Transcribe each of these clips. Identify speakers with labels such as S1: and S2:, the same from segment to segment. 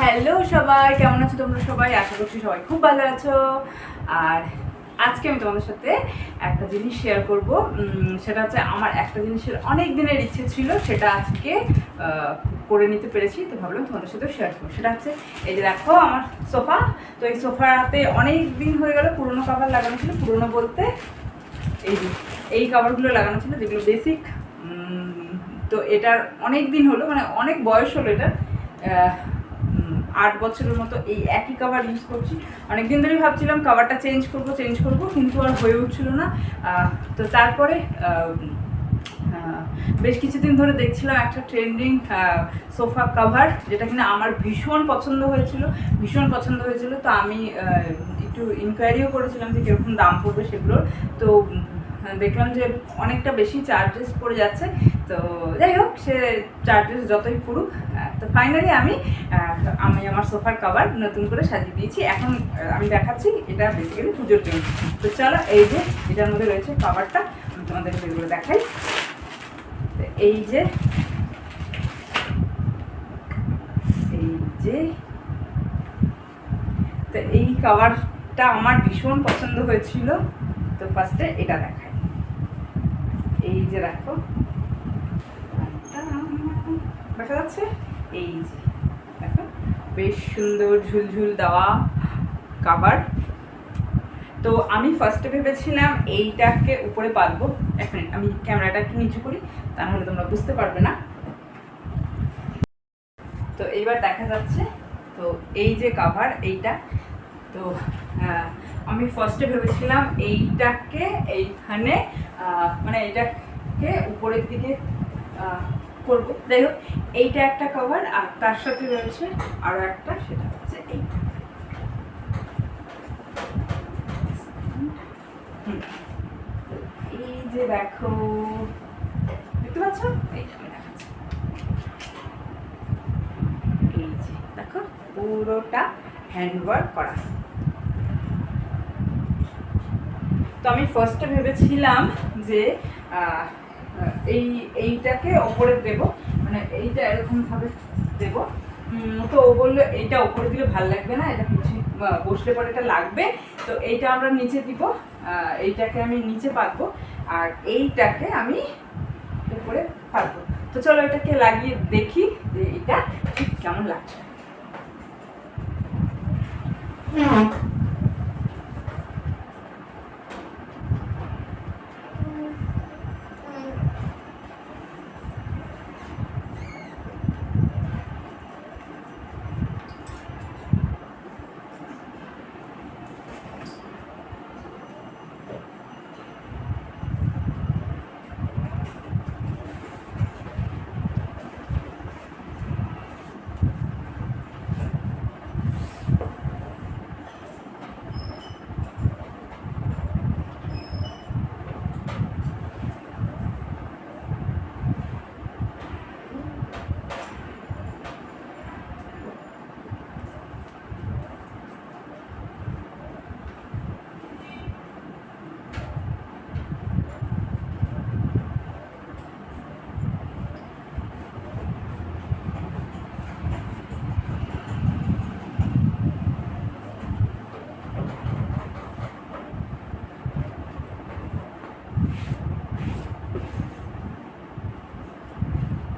S1: Hello সবাই, কেমন আছো তোমরা সবাই? আশা করছি সবাই খুব ভালো আছো। আর আজকে আমি তোমাদের সাথে একটা জিনিস শেয়ার করব। সেটা হচ্ছে আমার একটা জিনিসের অনেক দিনের ইচ্ছে ছিল, সেটা আজকে করে নিতে পেরেছি, তো ভাবলাম তোমাদের সাথে শেয়ার করব। সেটা হচ্ছে, এই যে দেখো আমার সোফা, তো এই সোফাতে অনেক দিন হয়ে গেল পুরনো কাভার লাগানো ছিল, পুরোনো বলতে এই এই কাভারগুলো লাগানো ছিল, যেগুলো বেসিক তো এটার অনেক দিন হলো মানে অনেক বয়স হলো এটার আট বছরের মতো এই একই কাভার ইউজ করছি। অনেকদিন ধরেই ভাবছিলাম কাভারটা চেঞ্জ করব চেঞ্জ করব, কিন্তু আর হয়ে উঠছিল না। তো তারপরে বেশ কিছুদিন ধরে দেখছিলাম একটা ট্রেন্ডিং সোফা কাভার যেটা কিনা আমার ভীষণ পছন্দ হয়েছিল, ভীষণ পছন্দ হয়েছিল। তো আমি একটু ইনকোয়ারিও করেছিলাম যে কীরকম দাম পড়বে সেগুলোর। তো দেখলাম যে অনেকটা বেশি চার্জেস পড়ে যাচ্ছে। তো যাই হোক, সে চার্জেস যতই পড়ুক তো ফাইনালি আমি আমি আমার সোফার কভার নতুন করে সাজিয়ে দিয়েছি। এখন আমি দেখাচ্ছি এটা বেসিক্যালি পুজোর জন্য। তো চলো, এই যে এটার মধ্যে রয়েছে কভারটা আমি তোমাদের সেগুলো দেখাই। এই যে এই যে, তো এই কভারটা আমার ভীষণ পছন্দ হয়েছিল। তো ফার্স্টে এটা দেখাই। এই যে দেখো। দেখা যাচ্ছে? এই যে, দেখো। বেশ সুন্দর ঝুলঝুল দেওয়া কাভার তো আমি ফার্স্টে ভেবেছিলাম এইটাকে উপরে পাতবো। এক মিনিট আমি ক্যামেরাটা একটু নিচু করি তা নাহলে তোমরা বুঝতে পারবে না। তো এইবার দেখা যাচ্ছে, তো এই যে কাভার এইটা। তো আমি ফার্স্টে ভেবেছিলাম এইটাকে এইখানে মানে এটাকে উপরের দিকে করব। যাই হোক, এইটা একটা কভার আর তার সাথে রয়েছে আরও একটা, সেটা হচ্ছে এইটা। এই যে দেখো, দেখতে পাচ্ছ? এই যে এই যে, দেখো, পুরোটা হ্যান্ডওয়ার্ক করা। তো আমি ফার্স্টে ভেবেছিলাম যে এই, এইটাকে ওপরে দেব মানে এইটা এরকম ভাবে দেব তো ও বলল এইটা ওপরে দিলে ভালো লাগবে না, এটা কিছু বসলে পরে এটা লাগবে। তো এইটা আমরা নিচে দিব এইটাকে আমি নিচে পাতবো, আর এইটাকে আমি উপরে পাতবো। তো চলো এটাকে লাগিয়ে দেখি যে এটা ঠিক কেমন লাগছে।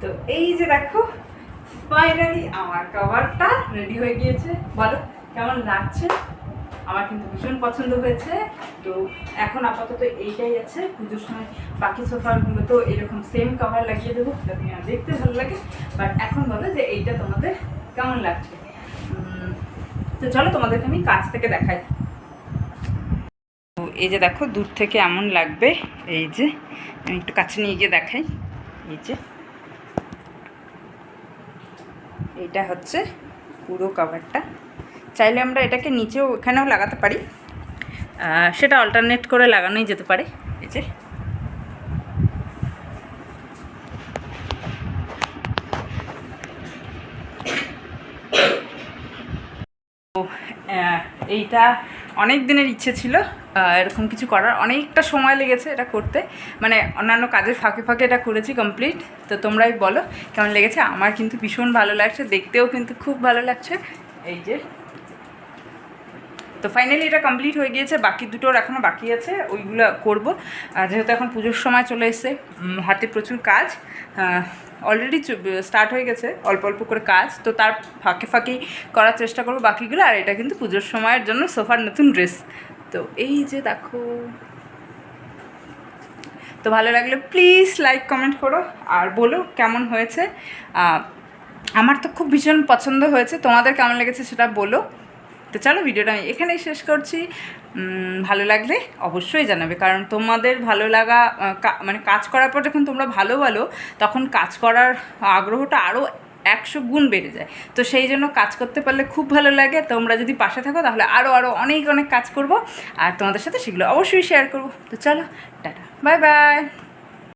S1: তো এই যে দেখো ফাইনালি আমার কভারটা রেডি হয়ে গিয়েছে। বলো, কেমন লাগছে? আমার কিন্তু ভীষণ পছন্দ হয়েছে। তো এখন আপাতত এইটাই আছে। পুজোর সময় বাকি সোফারগুলো তো এরকম সেম কভার লাগিয়ে দেবো যাতে দেখতে ভালো লাগে। বাট এখন বলো যে এইটা তোমাদের কেমন লাগছে? তো চলো তোমাদেরকে আমি কাছ থেকে দেখাই। এই যে দেখো, দূর থেকে এমন লাগবে। এই যে, আমি একটু কাছে নিয়ে গিয়ে দেখাই। এই যে। এইটা হচ্ছে পুরো কাভারটা চাইলে আমরা এটাকে নিচেও এখানেও লাগাতে পারি। সেটা অল্টারনেট করে লাগানোই যেতে পারে। এই যে। এইটা অনেক দিনের ইচ্ছে ছিল এরকম কিছু করার। অনেকটা সময় লেগেছে এটা করতে। মানে অন্যান্য কাজের ফাঁকে ফাঁকে এটা করেছি কমপ্লিট তো তোমরাই বলো, কেমন লেগেছে? আমার কিন্তু ভীষণ ভালো লাগছে, দেখতেও কিন্তু খুব ভালো লাগছে। এই যে তো ফাইনালি এটা কমপ্লিট হয়ে গিয়েছে, বাকি দুটোর এখনও বাকি আছে, ওইগুলো করব। যেহেতু এখন পুজোর সময় চলে এসছে হাতে প্রচুর কাজ অলরেডি স্টার্ট হয়ে গেছে, অল্প অল্প করে কাজ, তো তার ফাঁকে ফাঁকেই করার চেষ্টা করব বাকিগুলো, আর এটা কিন্তু পুজোর সময়ের জন্য সোফার নতুন ড্রেস তো এই যে দেখো। তো ভালো লাগলে প্লিজ লাইক কমেন্ট করো, আর বলো কেমন হয়েছে। আমার তো খুব ভীষণ পছন্দ হয়েছে, তোমাদের কেমন লেগেছে সেটা বলো। তো চলো ভিডিওটা আমি এখানেই শেষ করছি। ভালো লাগলে অবশ্যই জানাবে, কারণ তোমাদের ভালো লাগা মানে কাজ করার পর যখন তোমরা ভালো বলো, তখন কাজ করার আগ্রহটা আরও একশো গুণ বেড়ে যায়। তো সেই জন্য কাজ করতে পারলে খুব ভালো লাগে। তোমরা যদি পাশে থাকো, তাহলে আরও আরও অনেক অনেক কাজ করব। আর তোমাদের সাথে সেগুলো অবশ্যই শেয়ার করব। তো চলো, টাটা। Bye bye